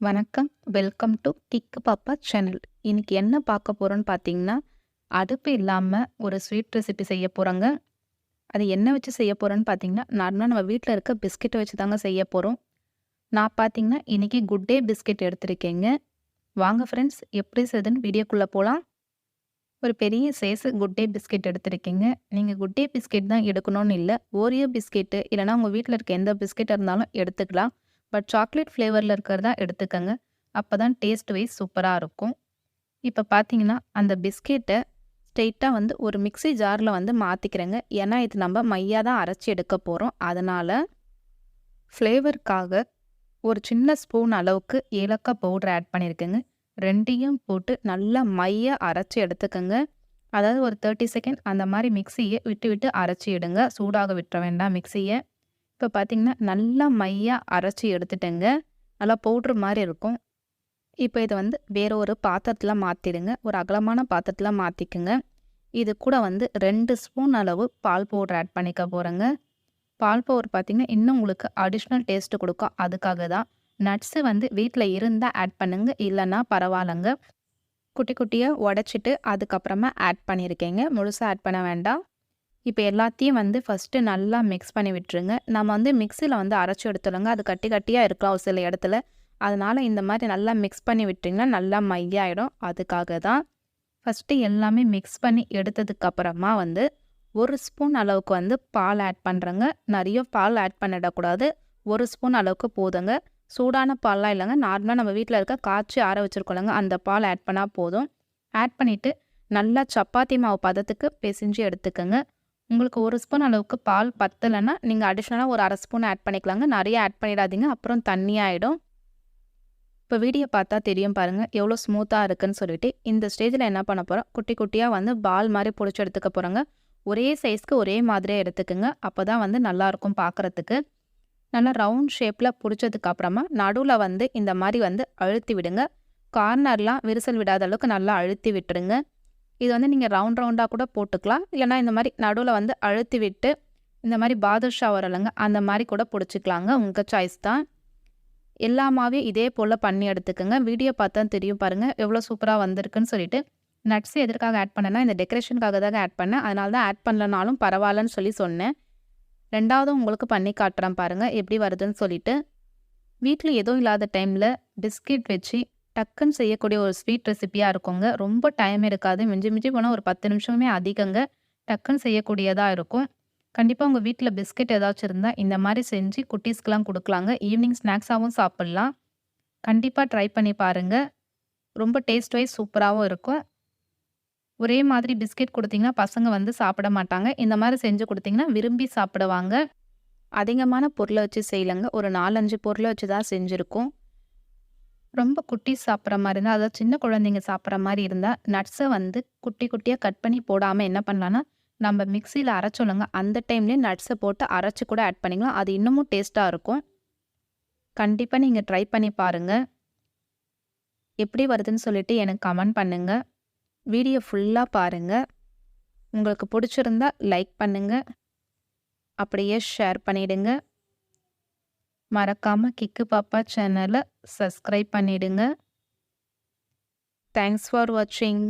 வணக்கம். Welcome to Kikku Pappa channel இன்னைக்கு என்ன பார்க்க போகிறோன்னு பார்த்தீங்கன்னா அடுப்பு இல்லாமல் ஒரு ஸ்வீட் ரெசிபி செய்ய போகிறோங்க அது என்ன வச்சு செய்ய போகிறோன்னு பார்த்தீங்கன்னா நார்மலாக நம்ம வீட்டில் இருக்க பிஸ்கெட்டை வச்சு தாங்க செய்ய போகிறோம் நான் பார்த்தீங்கன்னா இன்னைக்கு குட் டே பிஸ்கெட் எடுத்திருக்கேங்க. வாங்க ஃப்ரெண்ட்ஸ் எப்படி செய்யுதுன்னு வீடியோக்குள்ளே போகலாம் ஒரு பெரிய சைஸு குட் டே பிஸ்கெட் எடுத்திருக்கீங்க. நீங்கள் குட் டே பிஸ்கெட் தான் எடுக்கணும்னு இல்லை ஓரியோ பிஸ்கெட்டு இல்லைனா உங்கள் வீட்டில் இருக்க எந்த பிஸ்கெட் இருந்தாலும் எடுத்துக்கலாம். பட் சாக்லேட் ஃப்ளேவரில் இருக்கிறதா எடுத்துக்கங்க. அப்போ தான் டேஸ்ட் வைஸ் சூப்பராக இருக்கும். இப்போ பார்த்தீங்கன்னா அந்த பிஸ்கெட்டை ஸ்ட்ரெயிட்டாக வந்து ஒரு மிக்ஸி ஜாரில் வந்து மாற்றிக்கிறேங்க ஏன்னா இது நம்ம மையாக தான் அரைச்சி எடுக்க போகிறோம் அதனால் ஃப்ளேவருக்காக ஒரு சின்ன ஸ்பூன் அளவுக்கு ஏலக்காய் பவுடர் ஆட் பண்ணியிருக்கேங்க ரெண்டையும் போட்டு நல்லா மையாக அரைச்சி எடுத்துக்கோங்க. அதாவது ஒரு தேர்ட்டி செகண்ட் அந்த மாதிரி மிக்சியை விட்டு விட்டு அரைச்சி எடுங்க. சூடாக விட்டுற வேண்டாம் மிக்சியை இப்போ பார்த்தீங்கன்னா நல்லா மையாக அரைச்சி எடுத்துட்டேங்க. நல்லா பவுட்ரு மாதிரி இருக்கும். இப்போ இதை வந்து வேற ஒரு பாத்திரத்தில் மாற்றிடுங்க ஒரு அகலமான பாத்திரத்தில் மாற்றிக்குங்க இது கூட வந்து ரெண்டு ஸ்பூன் அளவு பால் பவுடர் ஆட் பண்ணிக்க போகிறேங்க பால் பவுடர் பார்த்திங்கன்னா இன்னும் உங்களுக்கு அடிஷ்னல் டேஸ்ட்டு கொடுக்கும். அதுக்காக தான். நட்ஸு வந்து வீட்டில் இருந்தால் ஆட் பண்ணுங்க. இல்லைன்னா பரவாயில்லைங்க. குட்டி குட்டியாக உடச்சிட்டு அதுக்கப்புறமா ஆட் பண்ணியிருக்கேங்க முழுசாக ஆட் பண்ண வேண்டாம். இப்போ எல்லாத்தையும் வந்து ஃபஸ்ட்டு நல்லா மிக்ஸ் பண்ணி விட்டுருங்க. நம்ம வந்து மிக்சியில் வந்து அரைச்சி எடுத்துடுங்க அது கட்டி கட்டியாக இருக்கலாம் சில இடத்துல. அதனால் இந்த மாதிரி நல்லா மிக்ஸ் பண்ணி விட்டிங்கன்னா நல்லா மையாயிடும். அதுக்காக தான் ஃபஸ்ட்டு எல்லாமே மிக்ஸ் பண்ணி எடுத்ததுக்கப்புறமா வந்து ஒரு ஸ்பூன் அளவுக்கு வந்து பால் ஆட் பண்ணுறேங்க நிறைய பால் ஆட் பண்ணிடக்கூடாது. ஒரு ஸ்பூன் அளவுக்கு போதுங்க. சூடான பால்லாம் இல்லைங்க. நார்மலாக நம்ம வீட்டில் இருக்க காய்ச்சி ஆற வச்சுருக்கோம்லங்க. அந்த பால் ஆட் பண்ணால் போதும். ஆட் பண்ணிவிட்டு நல்லா சப்பாத்தி மாவு பதத்துக்கு பிசைஞ்சு எடுத்துக்கோங்க. உங்களுக்கு ஒரு ஸ்பூன் அளவுக்கு பால் பத்தலைன்னா நீங்கள் அடிஷ்னலாக ஒரு அரை ஸ்பூன் ஆட் பண்ணிக்கலாங்க. நிறைய ஆட் பண்ணிடாதீங்க. அப்புறம் தண்ணி ஆகிடும் இப்போ வீடியோ பார்த்தா தெரியும் பாருங்கள் எவ்வளோ ஸ்மூத்தாக இருக்குன்னு சொல்லிட்டு இந்த ஸ்டேஜில் என்ன பண்ண போகிறோம் குட்டி குட்டியாக வந்து பால் மாதிரி பிடிச்சி எடுத்துக்க போகிறோங்க ஒரே சைஸ்க்கு ஒரே மாதிரியே எடுத்துக்கோங்க. அப்போ தான் வந்து நல்லாயிருக்கும் பார்க்குறதுக்கு நல்லா ரவுண்ட் ஷேப்பில் பிடிச்சதுக்கு அப்புறமா நடுவில் வந்து இந்த மாதிரி வந்து அழுத்தி விடுங்க. கார்னர்லாம் விரிசல் விடாத அளவுக்கு நல்லா அழுத்தி விட்டுருங்க. இது வந்து நீங்கள் ரவுண்ட் ரவுண்டாக கூட போட்டுக்கலாம். இல்லைனா இந்த மாதிரி நடுவில் வந்து அழுத்தி விட்டு இந்த மாதிரி பாதுஷா வரலைங்க அந்த மாதிரி கூட பிடிச்சிக்கலாங்க. உங்கள் சாய்ஸ் தான். எல்லாமாவே இதே போல் பண்ணி எடுத்துக்கோங்க. வீடியோ பார்த்தா தெரியும் பாருங்கள் எவ்வளோ சூப்பராக வந்திருக்குன்னு சொல்லிட்டு. நட்ஸ் எதற்காக ஆட் பண்ணேன்னா இந்த டெக்கரேஷனுக்காக தான் ஆட் பண்ணேன். அதனால தான் ஆட் பண்ணலனாலும் பரவாயில்லன்னு சொல்லி சொன்னேன். ரெண்டாவது உங்களுக்கு பண்ணி காட்டுறேன் பாருங்கள் எப்படி வருதுன்னு சொல்லிட்டு. வீட்டில் எதுவும் இல்லாத டைமில் பிஸ்கெட் வச்சு டக்குன்னு செய்யக்கூடிய ஒரு ஸ்வீட் ரெசிபியாக இருக்குங்க. ரொம்ப டைம் இருக்காது மிஞ்சி மிஞ்சி போனால் ஒரு பத்து நிமிஷமே அதிகங்க. டக்குன்னு செய்யக்கூடியதாக இருக்கும். கண்டிப்பாக உங்கள் வீட்டில் பிஸ்கெட் ஏதாச்சும் இருந்தால் இந்த மாதிரி செஞ்சு குட்டீஸ்க்கெலாம் கொடுக்கலாங்க. ஈவினிங் ஸ்நாக்ஸாகவும் சாப்பிட்லாம். கண்டிப்பாக ட்ரை பண்ணி பாருங்கள் ரொம்ப டேஸ்ட் வைஸ் சூப்பராகவும் இருக்கும். ஒரே மாதிரி பிஸ்கெட் கொடுத்தீங்கன்னா பசங்க வந்து சாப்பிட மாட்டாங்க. இந்த மாதிரி செஞ்சு கொடுத்தீங்கன்னா விரும்பி சாப்பிடுவாங்க. அதிகமான பொருளை வச்சு செய்யலைங்க. ஒரு நாலஞ்சு பொருளை வச்சு தான் செஞ்சுருக்கோம். ரொம்ப குட்டி சாப்பிட்ற மாதிரி இருந்தால் அதாவது சின்ன குழந்தைங்க சாப்பிட்ற மாதிரி இருந்தால் நட்ஸை வந்து குட்டி குட்டியாக கட் பண்ணி போடாமல் என்ன பண்ணலான்னா நம்ம மிக்சியில் அரைச்சோலுங்க அந்த டைம்லேயே நட்ஸை போட்டு அரைச்சி கூட ஆட் பண்ணிக்கலாம். அது இன்னமும் டேஸ்ட்டாக இருக்கும். கண்டிப்பாக நீங்கள் ட்ரை பண்ணி பாருங்கள் எப்படி வருதுன்னு சொல்லிட்டு எனக்கு கமெண்ட் பண்ணுங்கள் வீடியோ ஃபுல்லாக பாருங்கள் உங்களுக்கு பிடிச்சிருந்தா லைக் பண்ணுங்கள் அப்படியே ஷேர் பண்ணிவிடுங்க மறக்காமல் கிக்கு பாப்பா சேனலை சப்ஸ்கிரைப் பண்ணிடுங்க. தேங்க்ஸ் ஃபார் வாட்சிங்